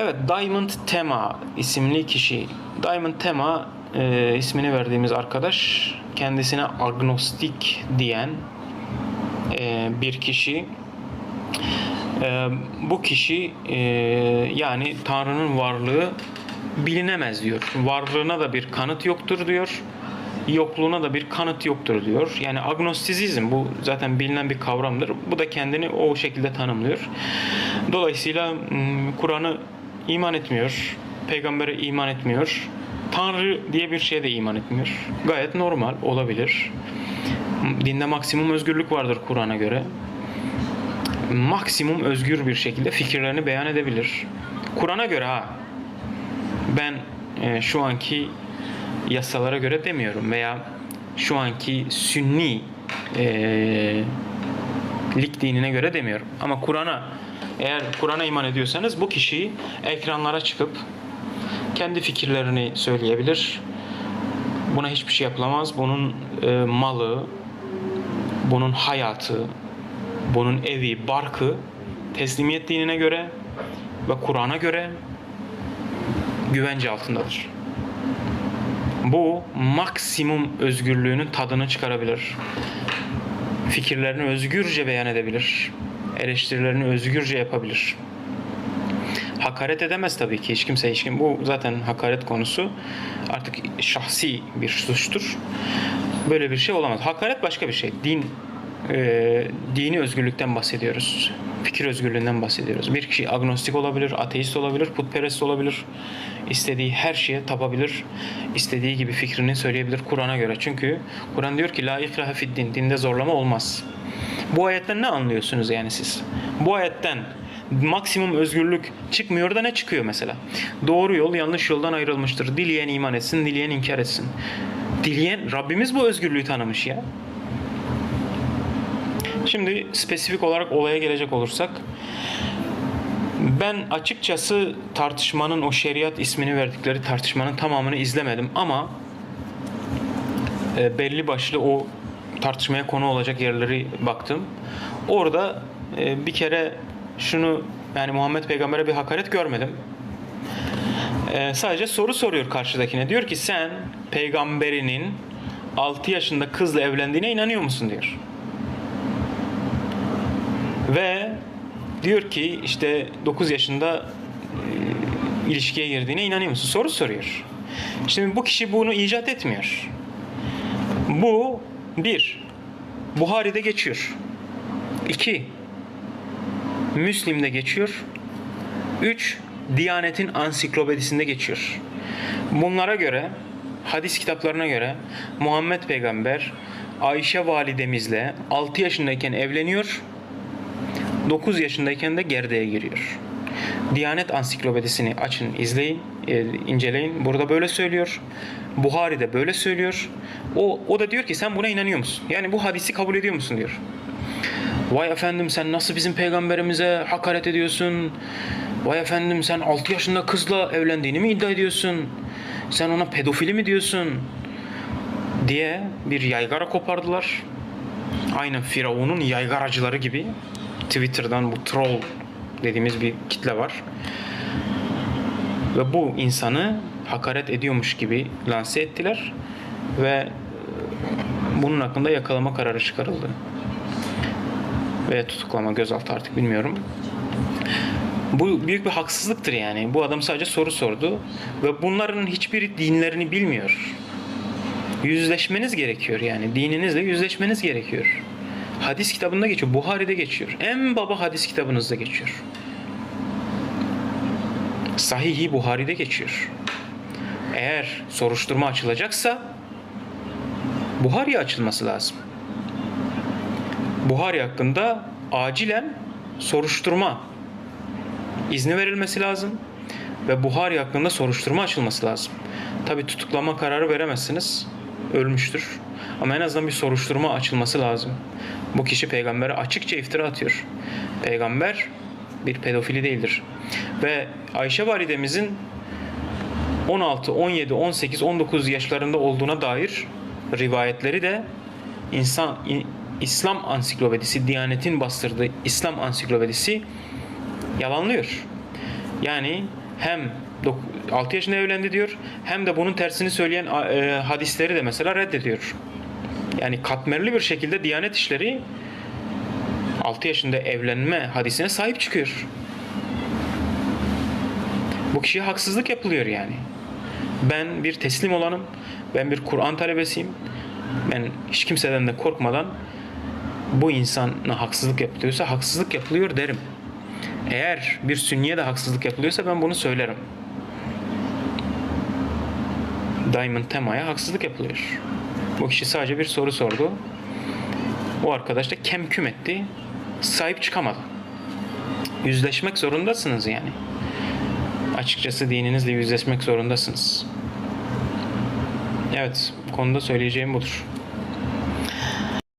Evet, Diamond Tema isimli kişi. Diamond Tema e, ismini verdiğimiz arkadaş kendisine agnostik diyen e, bir kişi. E, bu kişi e, yani Tanrı'nın varlığı bilinemez diyor. Varlığına da bir kanıt yoktur diyor. Yokluğuna da bir kanıt yoktur diyor. Yani agnostizm bu zaten bilinen bir kavramdır. Bu da kendini o şekilde tanımlıyor. Dolayısıyla m, Kur'an'ı iman etmiyor. Peygambere iman etmiyor. Tanrı diye bir şeye de iman etmiyor. Gayet normal olabilir. Dinde maksimum özgürlük vardır Kur'an'a göre maksimum özgür bir şekilde fikirlerini beyan edebilir. Kur'an'a göre ha ben e, şu anki yasalara göre demiyorum veya şu anki sünni e, lik dinine göre demiyorum. Ama Kur'an'a eğer Kur'an'a iman ediyorsanız bu kişi ekranlara çıkıp kendi fikirlerini söyleyebilir. Buna hiçbir şey yapılamaz. Bunun e, malı, bunun hayatı, bunun evi, barkı teslimiyet dinine göre ve Kur'an'a göre güvence altındadır. Bu maksimum özgürlüğünün tadını çıkarabilir. Fikirlerini özgürce beyan edebilir. Eleştirilerini özgürce yapabilir. Hakaret edemez tabii ki hiç kimse hiç kim. Bu zaten hakaret konusu artık şahsi bir suçtur. Böyle bir şey olamaz. Hakaret başka bir şey. Din e, dini özgürlükten bahsediyoruz. Fikir özgürlüğünden bahsediyoruz. Bir kişi agnostik olabilir, ateist olabilir, putperest olabilir. İstediği her şeye tapabilir. istediği gibi fikrini söyleyebilir Kur'an'a göre. Çünkü Kur'an diyor ki la ikrahe fid din. Dinde zorlama olmaz. Bu ayetten ne anlıyorsunuz yani siz? Bu ayetten maksimum özgürlük çıkmıyor da ne çıkıyor mesela? Doğru yol yanlış yoldan ayrılmıştır. Dileyen iman etsin, dileyen inkar etsin. Dileyen Rabbimiz bu özgürlüğü tanımış ya. Şimdi spesifik olarak olaya gelecek olursak ben açıkçası tartışmanın o şeriat ismini verdikleri tartışmanın tamamını izlemedim ama e, belli başlı o tartışmaya konu olacak yerleri baktım. Orada e, bir kere şunu yani Muhammed Peygamber'e bir hakaret görmedim. E, sadece soru soruyor karşıdakine. Diyor ki sen peygamberinin 6 yaşında kızla evlendiğine inanıyor musun diyor. Ve diyor ki işte 9 yaşında e, ilişkiye girdiğine inanıyor musun? Soru soruyor. Şimdi bu kişi bunu icat etmiyor. Bu bir, Buhari'de geçiyor. İki, Müslim'de geçiyor. Üç, Diyanet'in ansiklopedisinde geçiyor. Bunlara göre, hadis kitaplarına göre Muhammed Peygamber Ayşe validemizle 6 yaşındayken evleniyor. 9 yaşındayken de gerdeğe giriyor. Diyanet Ansiklopedisini açın, izleyin, e, inceleyin. Burada böyle söylüyor. Buhari de böyle söylüyor. O, o da diyor ki sen buna inanıyor musun? Yani bu hadisi kabul ediyor musun diyor. Vay efendim sen nasıl bizim peygamberimize hakaret ediyorsun? Vay efendim sen 6 yaşında kızla evlendiğini mi iddia ediyorsun? Sen ona pedofili mi diyorsun? Diye bir yaygara kopardılar. Aynen Firavun'un yaygaracıları gibi. Twitter'dan bu troll dediğimiz bir kitle var. Ve bu insanı hakaret ediyormuş gibi lanse ettiler ve e, bunun hakkında yakalama kararı çıkarıldı. Veya tutuklama, gözaltı artık bilmiyorum. Bu büyük bir haksızlıktır yani. Bu adam sadece soru sordu ve bunların hiçbiri dinlerini bilmiyor. Yüzleşmeniz gerekiyor yani. Dininizle yüzleşmeniz gerekiyor. Hadis kitabında geçiyor. Buhari'de geçiyor. En baba hadis kitabınızda geçiyor. Sahih-i Buhari'de geçiyor. Eğer soruşturma açılacaksa Buhari açılması lazım. Buhari hakkında acilen soruşturma izni verilmesi lazım ve Buhari hakkında soruşturma açılması lazım. Tabi tutuklama kararı veremezsiniz. Ölmüştür. Ama en azından bir soruşturma açılması lazım. Bu kişi peygambere açıkça iftira atıyor. Peygamber bir pedofili değildir. Ve Ayşe validemizin 16, 17, 18, 19 yaşlarında olduğuna dair rivayetleri de insan İslam ansiklopedisi, Diyanet'in bastırdığı İslam ansiklopedisi yalanlıyor. Yani hem 6 yaşında evlendi diyor hem de bunun tersini söyleyen e, hadisleri de mesela reddediyor. Yani katmerli bir şekilde Diyanet İşleri 6 yaşında evlenme hadisine sahip çıkıyor. Bu kişiye haksızlık yapılıyor yani. Ben bir teslim olanım. Ben bir Kur'an talebesiyim. Ben hiç kimseden de korkmadan bu insana haksızlık yapılıyorsa haksızlık yapılıyor derim. Eğer bir sünniye de haksızlık yapılıyorsa ben bunu söylerim. Diamond Tema'ya haksızlık yapılıyor. Bu kişi sadece bir soru sordu. O arkadaş da kemküm etti. Sahip çıkamadı. Yüzleşmek zorundasınız yani. Açıkçası dininizle yüzleşmek zorundasınız. Evet, konuda söyleyeceğim budur.